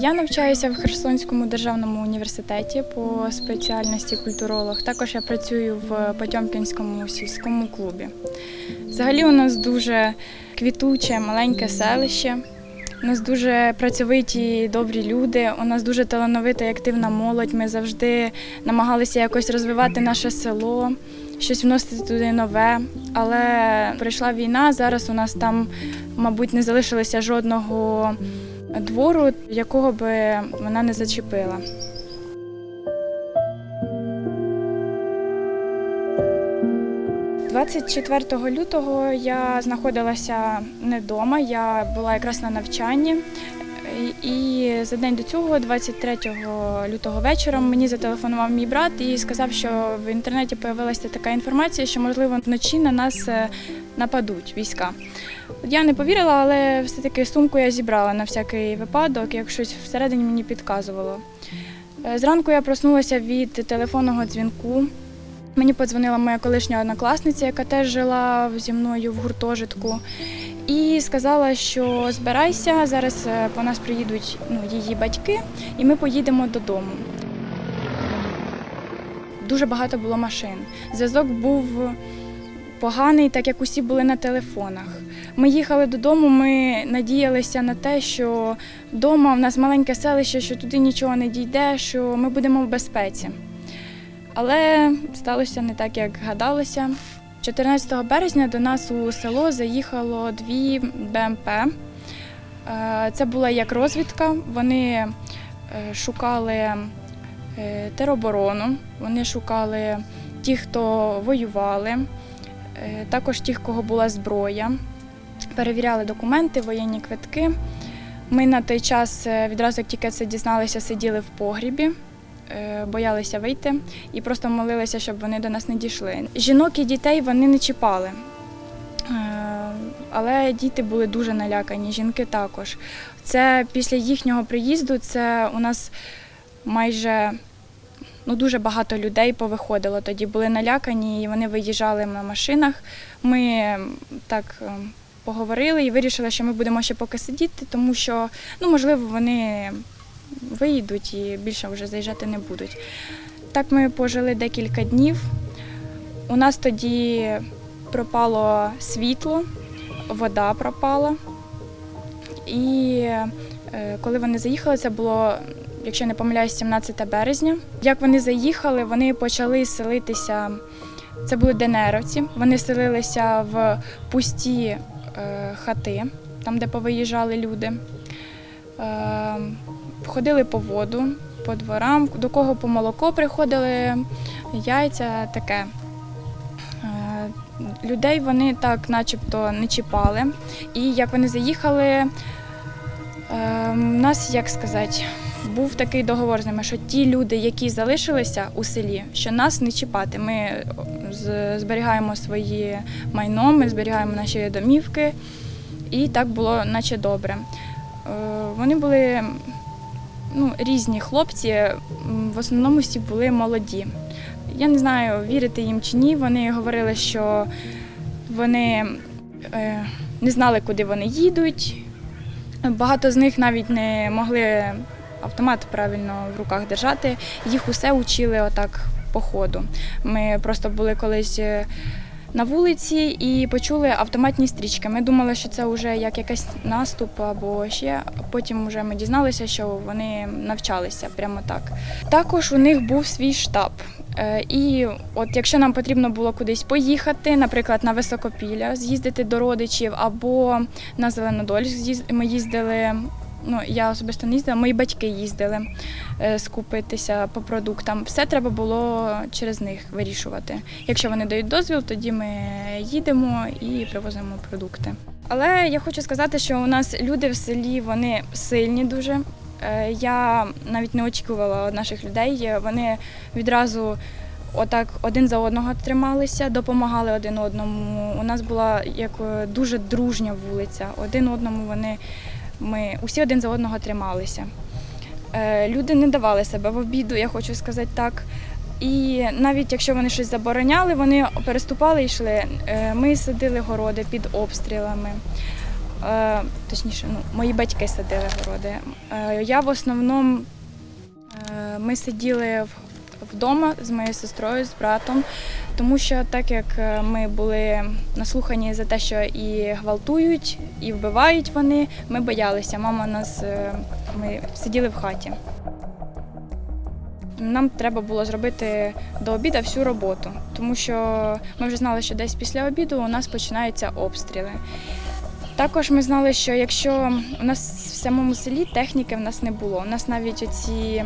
Я навчаюся в Херсонському державному університеті по спеціальності культуролог. Також я працюю в Потьомкінському сільському клубі. Взагалі у нас дуже квітуче, маленьке селище. У нас дуже працьовиті, добрі люди. У нас дуже талановита і активна молодь. Ми завжди намагалися якось розвивати наше село, щось вносити туди нове. Але прийшла війна. Зараз у нас там, мабуть, не залишилося жодного двору, якого би вона не зачепила. – 24 лютого я знаходилася не вдома, я була якраз на навчанні. І за день до цього, 23 лютого вечором, мені зателефонував мій брат і сказав, що в інтернеті з'явилася така інформація, що можливо вночі на нас е, нападуть війська. Я не повірила, але все-таки сумку я зібрала на всякий випадок, як щось всередині мені підказувало. Е, Зранку я проснулася від телефонного дзвінку. Мені подзвонила моя колишня однокласниця, яка теж жила зі мною в гуртожитку, і сказала, що збирайся, зараз е, по нас приїдуть ну, її батьки, і ми поїдемо додому. Дуже багато було машин. Зв'язок був поганий, так як усі були на телефонах. Ми їхали додому, ми надіялися на те, що вдома в нас маленьке селище, що туди нічого не дійде, що ми будемо в безпеці. Але сталося не так, як гадалося. 14 березня до нас у село заїхало дві БМП. Е, Це була як розвідка. Вони е, шукали е, тероборону, вони шукали тих, хто воювали, також тих, кого була зброя. Перевіряли документи, воєнні квитки. Ми на той час, е, відразу як тільки це дізналися, сиділи в погрібі е, боялися вийти і просто молилися, щоб вони до нас не дійшли. Жінок і дітей вони не чіпали. Е, Але діти були дуже налякані, жінки також. Це після їхнього приїзду це у нас майже ну, дуже багато людей повиходило. Тоді були налякані, і вони виїжджали на машинах. Ми так е, поговорили і вирішили, що ми будемо ще поки сидіти, тому що ну, можливо вони виїдуть і більше вже заїжджати не будуть. Так ми пожили декілька днів. У нас тоді пропало світло, вода пропала. І е, коли вони заїхали, це було, якщо не помиляюсь, 17 березня. Як вони заїхали, вони почали селитися. Це були денеровці. Вони селилися в пусті е, хати, там, де повиїжджали люди. Е, ходили по воду, по дворам, до кого по молоко приходили, яйця таке. Е, Людей вони так начебто не чіпали. І як вони заїхали, у нас, як сказати, був такий договор з ними, що ті люди, які залишилися у селі, що нас не чіпати. Ми зберігаємо свої майно, ми зберігаємо наші домівки, і так було, наче добре. Е, Вони були ну, різні хлопці, в основному всі були молоді. Я не знаю, вірити їм чи ні. Вони говорили, що вони е, не знали, куди вони їдуть. Багато з них навіть не могли автомат правильно в руках держати. Їх усе учили отак по ходу. Ми просто були колись. е, на вулиці і почули автоматні стрічки. Ми думали, що це вже як якийсь наступ або ще. Потім вже ми дізналися, що вони навчалися прямо так. Також у них був свій штаб. Е, І от якщо нам потрібно було кудись поїхати, наприклад, на Високопілля, з'їздити до родичів або на Зеленодольськ, ми їздили. Ну, я особисто не їздила, мої батьки їздили е, скупитися по продуктам. Все треба було через них вирішувати. Якщо вони дають дозвіл, тоді ми їдемо і привозимо продукти. Але я хочу сказати, що у нас люди в селі вони сильні дуже. Е, Я навіть не очікувала від наших людей. Вони відразу отак один за одного трималися, допомагали один одному. У нас була як е, дуже дружня вулиця. Один одному вони ми усі один за одного трималися. Е, Люди не давали себе в обіду, я хочу сказати так. І навіть якщо вони щось забороняли, вони переступали і йшли. Е, Ми садили городи під обстрілами. Е, Точніше, ну, мої батьки садили городи. Я в основному ми сиділи вдома з моєю сестрою, з братом, тому що так як е, ми були наслухані за те, що і гвалтують, і вбивають вони, ми боялися. Мама нас е, ми сиділи в хаті. Нам треба було зробити до обіду всю роботу, тому що ми вже знали, що десь після обіду у нас починаються обстріли. Також ми знали, що якщо у нас в самому селі техніки в нас не було. У нас навіть оці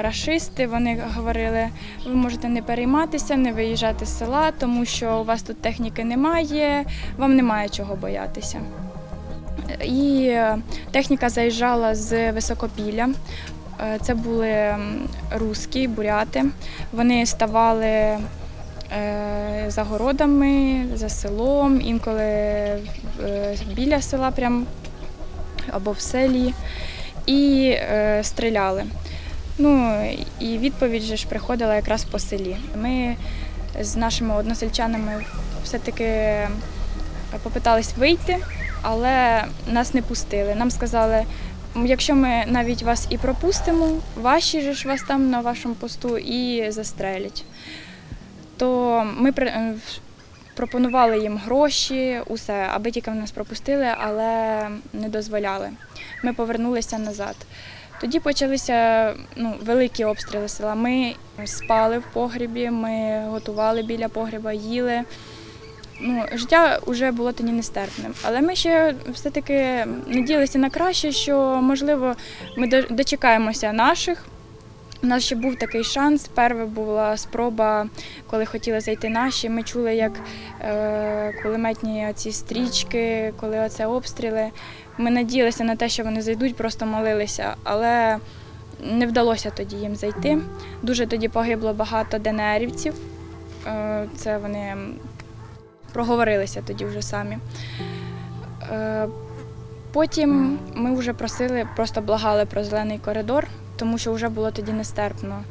рашисти вони говорили, ви можете не перейматися, не виїжджати з села, тому що у вас тут техніки немає, вам немає чого боятися. І е, техніка заїжджала з високопілля. Е, Це були русські, буряти. Вони ставали е, за городами, за селом, інколи е, біля села прям, або в селі, і е, стріляли. Ну і відповідь же ж приходила якраз по селі. Ми з нашими односельчанами все-таки попитались вийти, але нас не пустили. Нам сказали, якщо ми навіть вас і пропустимо, ваші ж вас там на вашому посту і застрелять. То ми е, пропонували їм гроші, усе, аби тільки нас пропустили, але не дозволяли. Ми повернулися назад. Тоді почалися ну, великі обстріли села. Ми спали в погрібі, ми готували біля погріба, їли. Ну, життя вже було тоді нестерпним. Але ми ще все-таки надіялися на краще, що можливо ми дочекаємося наших. У нас ще був такий шанс. Перша була спроба, коли хотіли зайти наші. Ми чули, як е, кулеметні ці стрічки, коли оце обстріли. Ми надіялися на те, що вони зайдуть, просто молилися, але не вдалося тоді їм зайти. Дуже тоді погибло багато ДНРівців. Е, Це вони проговорилися тоді вже самі. Е, Потім ми вже просили, просто благали про зелений коридор, тому що вже було тоді нестерпно.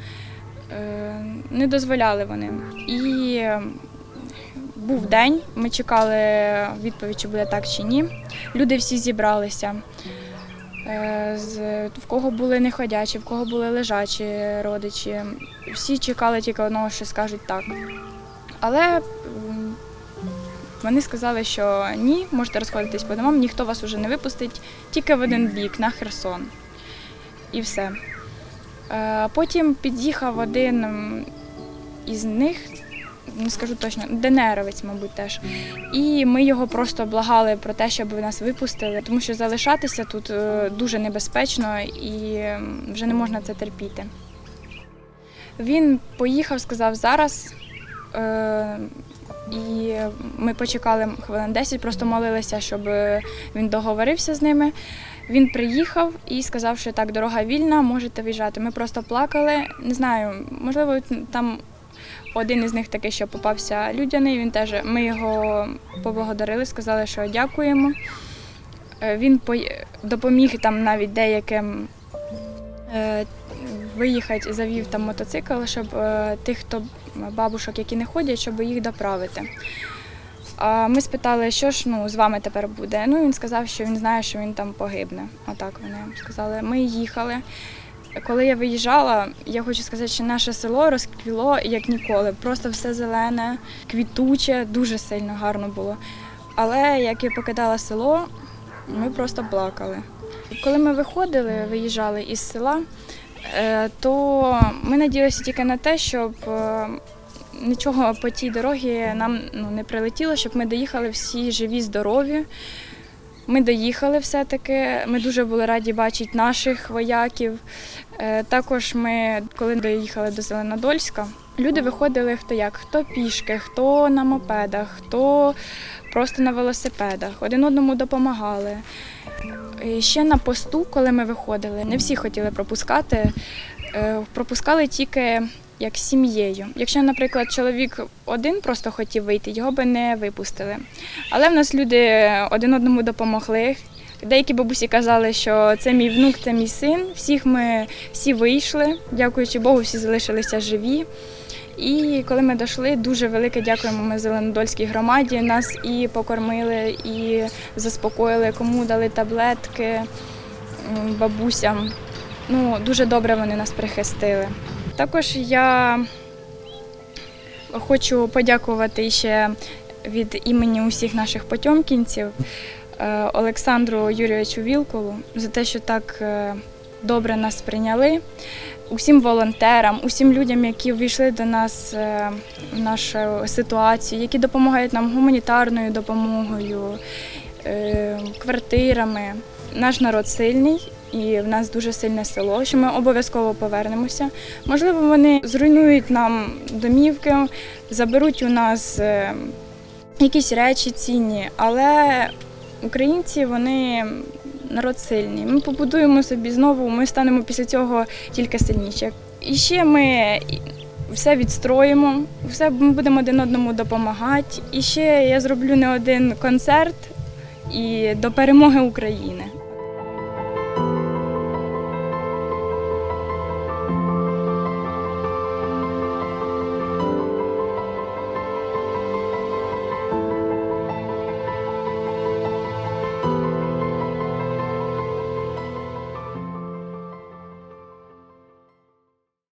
Е, Не дозволяли вони. І був день, ми чекали відповідь, чи буде так чи ні. Люди всі зібралися. Е, В кого були неходячі, в кого були лежачі родичі. Всі чекали тільки одного, що скажуть так. Але вони сказали, що ні, можете розходитись по домам, ніхто вас уже не випустить, тільки в один бік, на Херсон. І все. Е, Потім під'їхав один із них, не скажу точно, ДНРовець, мабуть, теж. І ми його просто благали про те, щоб нас випустили, тому що залишатися тут е, дуже небезпечно і вже не можна це терпіти. Він поїхав, сказав зараз. Е, і ми почекали хвилин 10, просто молилися, щоб він договорився з ними. Він приїхав і сказав, що так, дорога вільна, можете виїжджати. Ми просто плакали. Не знаю, можливо, там один із них такий, що попався людяний. Він теж ми його поблагодарили, сказали, що дякуємо. Е, Він допоміг там навіть деяким е, виїхати, завів там мотоцикл, щоб е, тих, хто бабушок, які не ходять, щоб їх доправити. Ми спитали, що ж ну, з вами тепер буде. Ну він сказав, що він знає, що він там погибне. Отак вони сказали. Ми їхали. Коли я виїжджала, я хочу сказати, що наше село розквіло як ніколи. Просто все зелене, квітуче, дуже сильно гарно було. Але як я покидала село, ми просто плакали. Коли ми виходили, виїжджали із села, е, то ми надіялися тільки на те, щоб е, нічого по тій дорогі нам ну, не прилетіло, щоб ми доїхали всі живі, здорові. Ми доїхали все-таки. Ми дуже були раді бачити наших вояків. Е, Також ми, коли доїхали до Зеленодольська, люди виходили хто як, хто пішки, хто на мопедах, хто просто на велосипедах. Один одному допомагали. І Ще на посту, коли ми виходили, не всі хотіли пропускати. Е, Пропускали тільки як сім'єю. Якщо, наприклад, чоловік один просто хотів вийти, його би не випустили. Але в нас люди один одному допомогли. Деякі бабусі казали, що це мій внук, це мій син. Всіх ми всі вийшли, дякуючи Богу, всі залишилися живі. І коли ми дійшли, дуже велике дякуємо ми Зеленодольській громаді. Нас і покормили, і заспокоїли, кому дали таблетки бабусям. Ну, дуже добре вони нас прихистили. Також я хочу подякувати ще від імені усіх наших потьомкінців е, Олександру Юрійовичу Вілкову за те, що так е, добре нас прийняли. Усім волонтерам, усім людям, які ввійшли до нас е, в нашу ситуацію, які допомагають нам гуманітарною допомогою, квартирами. Наш народ сильний і в нас дуже сильне село, що ми обов'язково повернемося. Можливо, вони зруйнують нам домівки, заберуть у нас е, якісь речі цінні, але українці вони народ сильний. Ми побудуємо собі знову, ми станемо після цього тільки сильніші. І ще ми все відстроїмо, все ми будемо один одному допомагати. І ще я зроблю не один концерт і до перемоги України.